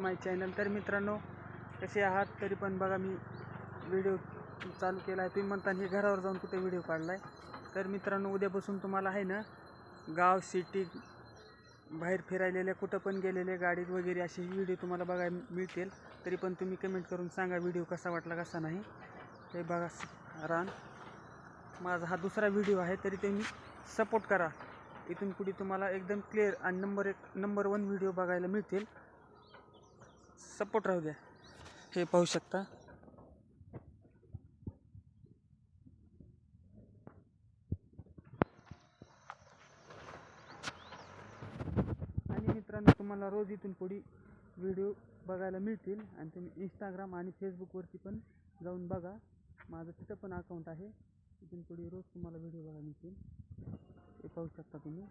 माय channel. तर मित्रांनो कसे आहात तरी पण बघा मी व्हिडिओ चालू केला आहे. तुम्ही म्हणता हे घरावर जाऊन कुठे व्हिडिओ काढला आहे तर मित्रांनो उद्यापासून तुम्हाला आहे ना गाव सिटी बाहेर फिरायलेल्या कुठं पण गेलेले गाडीत वगैरे असे व्हिडिओ तुम्हाला बघायला मिळतील. तरी पण तुम्ही कमेंट करून सांगा व्हिडिओ कसा वाटला कसा नाही. ते बघा रान. माझा हा दुसरा व्हिडिओ आहे तरी तुम्ही सपोर्ट करा. इथून पुढे तुम्हाला एकदम क्लिअर आणि नंबर एक नंबर वन व्हिडिओ बघायला मिळतील. सपोर्ट राहू द्या. हे पाहू शकता. आणि मित्रांनो तुम्हाला रोज इथून पुढे व्हिडिओ बघायला मिळतील आणि तुम्ही इंस्टाग्राम आणि फेसबुकवरती पण जाऊन बघा. माझं तिथं पण अकाउंट आहे. इथून पुढे रोज तुम्हाला व्हिडिओ बघायला मिळतील. हे पाहू शकता तुम्ही.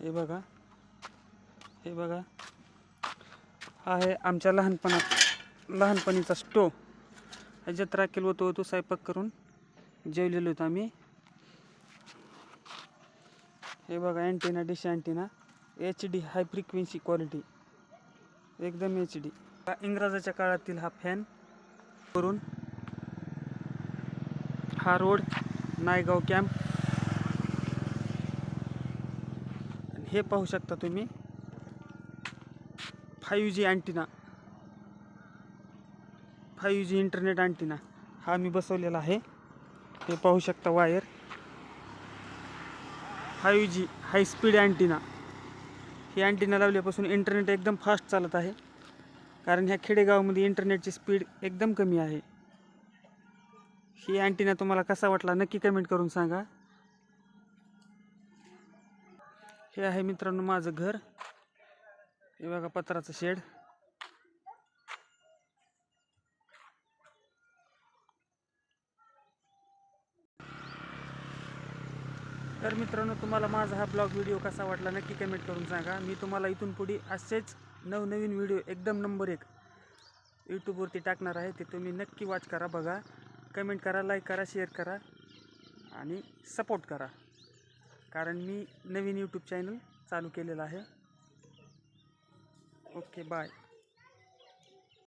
हे बघा. हे बघा. हा आहे आमच्या लहानपणात लहानपणीचा स्टो. ह्याच्यात राखेल होतो होतो स्वयंपाक करून जेवलेलो होतो आम्ही. हे बघा antenna dish antenna H D high frequency quality एकदम एच डी इंग्रजाच्या काळातील हा फॅन करून हा रोड नायगाव कॅम्प हे पाहू शकता तुम्ही. Five G antenna. Five G internet antenna. हा मी बसवलेला आहे. हे पाहू शकता wire. Five G high speed antenna. ही अँटिना लावल्यापासून इंटरनेट एकदम फास्ट चालत आहे. कारण ह्या खेडेगावामध्ये इंटरनेटची स्पीड एकदम कमी आहे. ही अँटिना तुम्हाला कसा वाटला नक्की कमेंट करून सांगा. हे आहे मित्रांनो माझं घर. हे बघा पत्राचं शेड. तर मित्रांनो तुम्हाला माझा हा ब्लॉग व्हिडिओ कसा वाटला नक्की कमेंट करून सांगा. मी तुम्हाला इथून पुढे असेच नवनवीन व्हिडिओ एकदम नंबर एक यूट्यूबवरती टाकणार आहे. ते तुम्ही नक्की वॉच करा बघा. कमेंट करा लाईक करा शेअर करा आणि सपोर्ट करा. कारण मी नवीन यूट्यूब चॅनल चालू केलेलं आहे. Okay bye